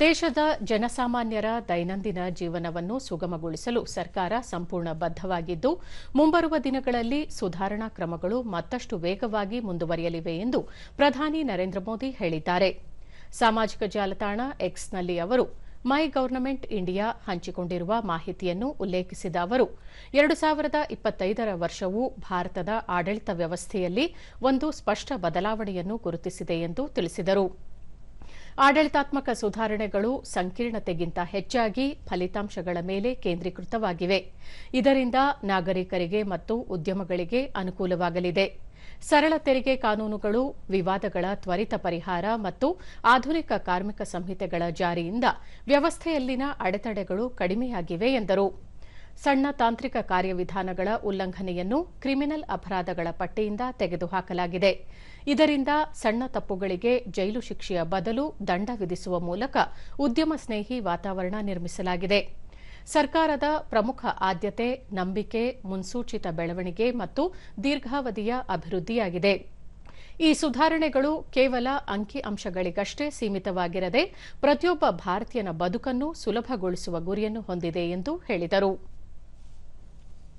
ದೇಶದ ಜನಸಾಮಾನ್ಯರ ದೈನಂದಿನ ಜೀವನವನ್ನು ಸುಗಮಗೊಳಿಸಲು ಸರ್ಕಾರ ಸಂಪೂರ್ಣ ಬದ್ದವಾಗಿದ್ದು ಮುಂಬರುವ ದಿನಗಳಲ್ಲಿ ಸುಧಾರಣಾ ಕ್ರಮಗಳು ಮತ್ತಷ್ಟು ವೇಗವಾಗಿ ಮುಂದುವರಿಯಲಿವೆ ಎಂದು ಪ್ರಧಾನಿ ನರೇಂದ್ರ ಮೋದಿ ಹೇಳಿದ್ದಾರೆ. ಸಾಮಾಜಿಕ ಜಾಲತಾಣ ಎಕ್ಸ್ನಲ್ಲಿ ಅವರು, ಮೈ ಗವರ್ನಮೆಂಟ್ ಇಂಡಿಯಾ ಹಂಚಿಕೊಂಡಿರುವ ಮಾಹಿತಿಯನ್ನು ಉಲ್ಲೇಖಿಸಿದ ಅವರು, ಎರಡು ಸಾವಿರದ ಇಪ್ಪತ್ತೈದರ ವರ್ಷವು ಭಾರತದ ಆಡಳಿತ ವ್ಯವಸ್ಥೆಯಲ್ಲಿ ಒಂದು ಸ್ಪಷ್ಟ ಬದಲಾವಣೆಯನ್ನು ಗುರುತಿಸಿದೆ ಎಂದು ತಿಳಿಸಿದರು. ಆಡಳಿತಾತ್ಮಕ ಸುಧಾರಣೆಗಳು ಸಂಕೀರ್ಣತೆಗಿಂತ ಹೆಚ್ಚಾಗಿ ಫಲಿತಾಂಶಗಳ ಮೇಲೆ ಕೇಂದ್ರೀಕೃತವಾಗಿವೆ. ಇದರಿಂದ ನಾಗರಿಕರಿಗೆ ಮತ್ತು ಉದ್ಯಮಗಳಿಗೆ ಅನುಕೂಲವಾಗಲಿದೆ. ಸರಳ ತೆರಿಗೆ ಕಾನೂನುಗಳು, ವಿವಾದಗಳ ತ್ವರಿತ ಪರಿಹಾರ ಮತ್ತು ಆಧುನಿಕ ಕಾರ್ಮಿಕ ಸಂಹಿತೆಗಳ ಜಾರಿಯಿಂದ ವ್ಯವಸ್ಥೆಯಲ್ಲಿನ ಅಡೆತಡೆಗಳು ಕಡಿಮೆಯಾಗಿವೆ ಎಂದರು. ಸಣ್ಣ ತಾಂತ್ರಿಕ ಕಾರ್ಯವಿಧಾನಗಳ ಉಲ್ಲಂಘನೆಯನ್ನು ಕ್ರಿಮಿನಲ್ ಅಪರಾಧಗಳ ಪಟ್ಟಿಯಿಂದ ತೆಗೆದುಹಾಕಲಾಗಿದೆ. ಇದರಿಂದ ಸಣ್ಣ ತಪ್ಪುಗಳಿಗೆ ಜೈಲು ಶಿಕ್ಷೆಯ ಬದಲು ದಂಡ ವಿಧಿಸುವ ಮೂಲಕ ಉದ್ಯಮ ಸ್ನೇಹಿ ವಾತಾವರಣ ನಿರ್ಮಿಸಲಾಗಿದೆ. ಸರ್ಕಾರದ ಪ್ರಮುಖ ಆದ್ಯತೆ, ನಂಬಿಕೆ, ಮುನ್ಸೂಚಿತ ಬೆಳವಣಿಗೆ ಮತ್ತು ದೀರ್ಘಾವಧಿಯ ಅಭಿವೃದ್ಧಿಯಾಗಿದೆ. ಈ ಸುಧಾರಣೆಗಳು ಕೇವಲ ಅಂಕಿ ಅಂಶಗಳಿಗಷ್ಟೇ ಸೀಮಿತವಾಗಿರದೆ ಪ್ರತಿಯೊಬ್ಬ ಭಾರತೀಯನ ಬದುಕನ್ನು ಸುಲಭಗೊಳಿಸುವ ಗುರಿಯನ್ನು ಹೊಂದಿದೆ ಎಂದು ಹೇಳಿದರು.